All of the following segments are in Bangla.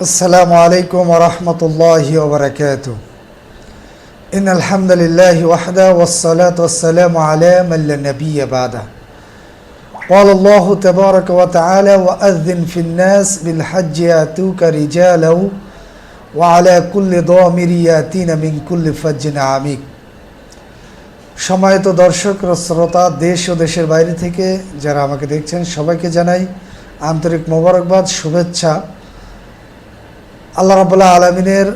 السلام عليكم ورحمة الله وبركاته إن الحمد لله وحده والصلاة والسلام على من لا نبي بعده قال الله تبارك وتعالى وأذن في الناس بالحج يأتوك رجالا وعلى كل ضامر يأتين من كل فج عميق সম্মানিত দর্শক ও শ্রোতা দেশ ও দেশের বাইরে থেকে যারা আমাকে দেখছেন সবাইকে জানাই আন্তরিক মোবারকবাদ শুভেচ্ছা আল্লাহ রাবুল্লাহ আলমিনের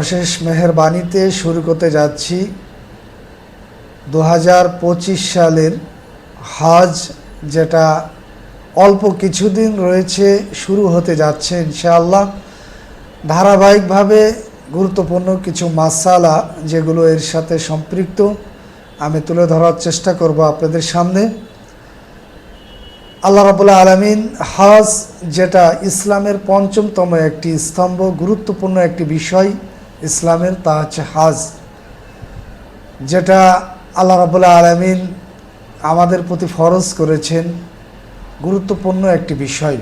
অশেষ মেহেরবাণীতে শুরু করতে যাচ্ছি। দু হাজার পঁচিশ সালের হজ যেটা অল্প কিছুদিন রয়েছে, শুরু হতে যাচ্ছে ইনশাআল্লাহ। ধারাবাহিকভাবে গুরুত্বপূর্ণ কিছু মাসালা যেগুলো এর সাথে সম্পৃক্ত, আমি তুলে ধরার চেষ্টা করব আপনাদের সামনে। আল্লাহ রাবুল্লাহ আলমিন হজ, যেটা ইসলামের পঞ্চমতম একটি স্তম্ভ, গুরুত্বপূর্ণ একটি বিষয় ইসলামের, তা হচ্ছে হজ। যেটা আল্লাহ রাবুল্লাহ আলমিন আমাদের প্রতি ফরজ করেছেন, গুরুত্বপূর্ণ একটি বিষয়।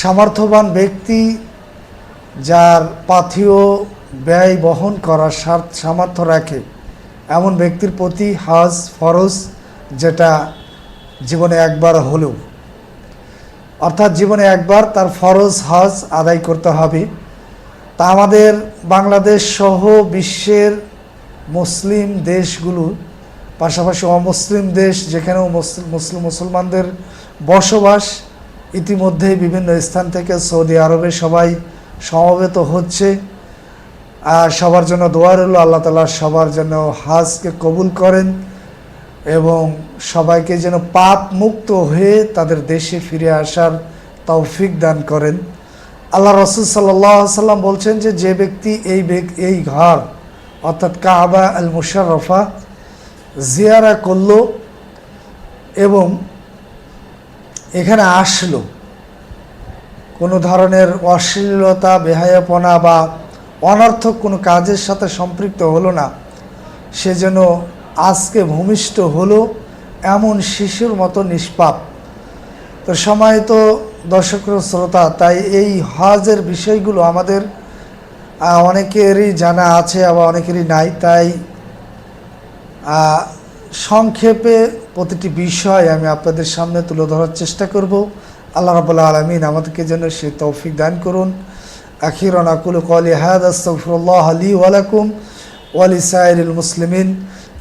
সামর্থ্যবান ব্যক্তি যার পাথেয় ব্যয় বহন করার সামর্থ্য রাখে, এমন ব্যক্তির প্রতি হজ ফরজ, যেটা জীবনে একবার হলেও, অর্থাৎ জীবনে একবার তার ফরজ হজ আদায় করতে হবে। তা আমাদের বাংলাদেশ সহ বিশ্বের মুসলিম দেশগুলো, পাশাপাশি অমুসলিম দেশ যেখানেও মুসলিম মুসলমানদের বসবাস ইতিমধ্যে বিভিন্ন স্থান থেকে সৌদি আরবে সবাই সমবেত হচ্ছে। সবার জন্য দোয়া রইল, আল্লাহ তালা সবার জন্য হাজকে কবুল করেন। এবং সবাইকে যেন পাপ মুক্ত হয়ে তাদের দেশে ফিরে আসার তৌফিক দান করেন। আল্লাহ রসুল সাল্লাহ সাল্লাম বলছেন যে যে ব্যক্তি এই এই ঘর, অর্থাৎ কাবা আল মুশারফা জিয়ারা করল এবং এখানে আসলো, কোনো ধরনের অশ্লীলতা, বেহায়াপনা বা অনর্থক কোনো কাজের সাথে সম্পৃক্ত হলো না, সে যেন আজকে ভূমিষ্ঠ হলো এমন শিশুর মতো নিষ্পাপ। তো সময় তো দর্শক শ্রোতা, তাই এই হজের বিষয়গুলো আমাদের অনেকেরই জানা আছে, আবার অনেকেরই নাই, তাই সংক্ষেপে প্রতিটি বিষয় আমি আপনাদের সামনে তুলে ধরার চেষ্টা করব। আল্লাহ রাবুল্লাহ আলমিন আমাদেরকে যেন সে তৌফিক দান করুন। আখিরন আকুল কলি হাদ আস্তফরুল্লাহ আলী ওয়ালাকুম ওয়ালি সাইরুল মুসলিমিন।